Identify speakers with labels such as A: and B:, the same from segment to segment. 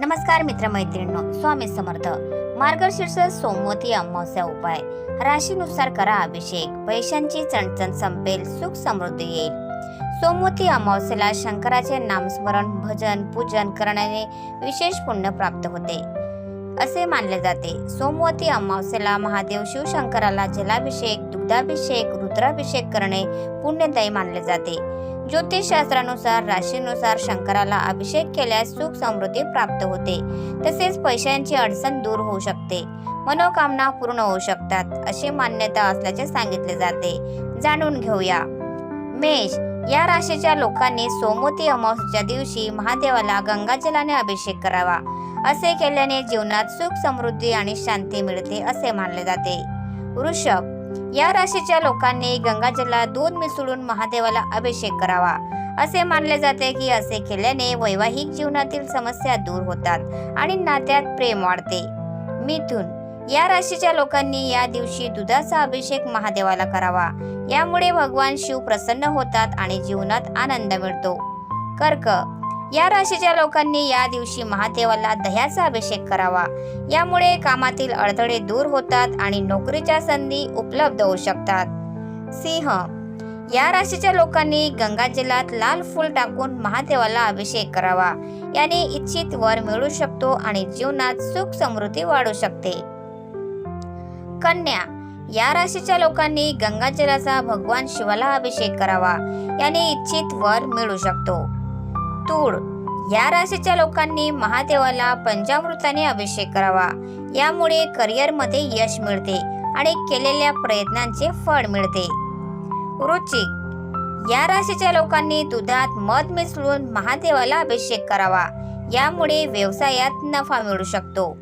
A: नमस्कार मित्रमैत्रिणींनो स्वामी समर्थ. मार्गशीर्ष सोमवती अमावस्या उपाय. राशीनुसार करा अभिषेक. पैशांची चणचण संपेल सुख समृद्धी येईल. सोमवती अमावस्येला शंकराचे नामस्मरण भजन पूजन करण्याने विशेष पुण्य प्राप्त होते. असे मानले जाते. सोमवती अमावस्येला महादेव शिवशंकराला जलाभिषेक दुग्धाभिषेक रुद्राभिषेक करणे पुण्यदायी मानले जाते. ज्योतिषशास्त्रानुसार राशीनुसार शंकराला अभिषेक केल्यास सुख समृद्धी प्राप्त होते. तसेच पैशांची अडचण दूर होऊ शकते. मनोकामना पूर्ण होऊ शकतात अशी मान्यता असल्याचे सांगितले जाते. जाणून घेऊया. मेष या राशीच्या लोकांनी सोमवती अमावस्येच्या दिवशी महादेवाला गंगाजलाने अभिषेक करावा. असे केल्याने जीवनात सुख समृद्धी आणि शांती मिळते असे मानले जाते. वृषभ या राशीच्या लोकांनी गंगाजलात दूध मिसळून महादेवाला अभिषेक करावा. असे मानले जाते की असे केल्याने वैवाहिक जीवनातील समस्या दूर होतात आणि नात्यात प्रेम वाढते. मिथुन या राशीच्या लोकांनी या दिवशी दुधाचा अभिषेक महादेवाला करावा. यामुळे भगवान शिव प्रसन्न होतात आणि जीवनात आनंद मिळतो. कर्क या राशीच्या लोकांनी या दिवशी महादेवाला दह्याचा अभिषेक करावा. यामुळे कामातील अडथळे दूर होतात आणि नोकरीच्या संधी उपलब्ध होऊ शकतात. सिंह या राशीच्या लोकांनी गंगाजलात लाल फूल टाकून महादेवाला अभिषेक करावा. याने इच्छित वर मिळू शकतो आणि जीवनात सुख समृद्धी वाढू शकते. कन्या या राशीच्या लोकांनी गंगाजलाचा भगवान शिवाला अभिषेक करावा. याने इच्छित वर मिळू शकतो. तूळ या राशीच्या लोकांनी महादेवाला पंचामृताने अभिषेक करावा. यामुळे करिअरमध्ये यश मिळते आणि केलेल्या प्रयत्नांचे फळ मिळते. वृश्चिक या राशीच्या लोकांनी दुधात मध मिसळून महादेवाला अभिषेक करावा. यामुळे व्यवसायात नफा मिळू शकतो.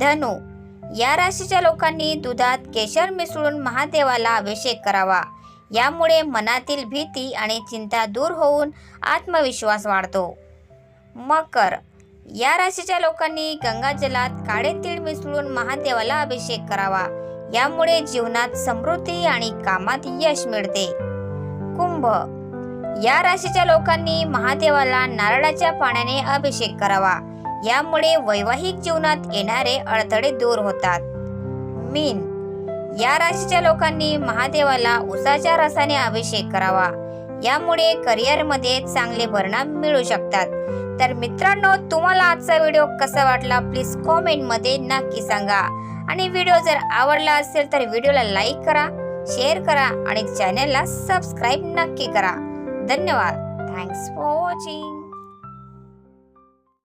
A: धनु. या राशीच्या लोकांनी दुधात केशर मिसळून महादेवाला अभिषेक करावा. यामुळे मनातील भीती आणि चिंता दूर होऊन आत्मविश्वास वाढतो. मकर. या राशीच्या लोकांनी गंगाजलात काळे तीळ मिसळून महादेवाला अभिषेक करावा. यामुळे जीवनात समृद्धी आणि कामात यश मिळते. कुंभ. या राशीच्या लोकांनी महादेवाला नारळाच्या पाण्याने अभिषेक करावा. यामुळे वैवाहिक जीवनात येणारे अडथळे दूर होतात. मीन. या राशीच्या लोकांनी महादेवाला उसाच्या रसाने अभिषेक करावा. यामुळे करिअरमध्ये चांगले परिणाम मिळू शकतात. तर मित्रांनो तुम्हाला आजचा व्हिडिओ कसा वाटला? प्लीज कॉमेंटमध्ये नक्की सांगा. आणि व्हिडिओ जर आवडला असेल तर व्हिडिओला लाईक करा शेअर करा आणि चॅनलला सबस्क्राईब नक्की करा. धन्यवाद. Thanks for watching